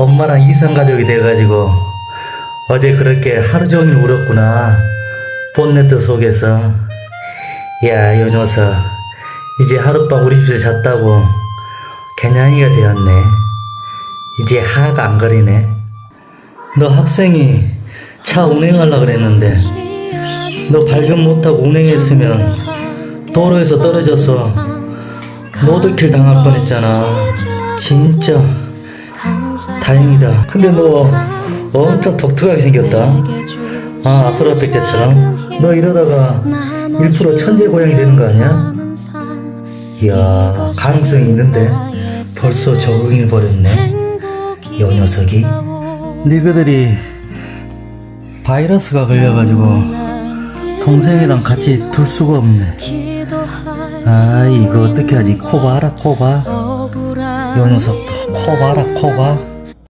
엄마랑 이상가족이 돼가지고 어제 그렇게 하루 종일 울었구나. 본네트 속에서. 야, 이 녀석. 이제 하룻밤 우리 집에서 잤다고 개냥이가 되었네. 이제 하가 안 거리네. 너 학생이 차 운행하려 그랬는데 너 발견 못하고 운행했으면 도로에서 떨어져서 로드킬 당할 뻔했잖아. 진짜 다행이다. 근데 너 엄청 독특하게 생겼다. 아, 아수라 백제처럼. 너 이러다가 1% 천재 고양이 되는 거 아니야? 이야, 가능성이 있는데 벌써 적응해 버렸네. 이 녀석이. 니그들이 바이러스가 걸려가지고 동생이랑 같이 둘 수가 없네. 아, 이거 어떻게 하지? 코 봐라, 코 봐. 이 녀석도 코 봐라, 코 봐.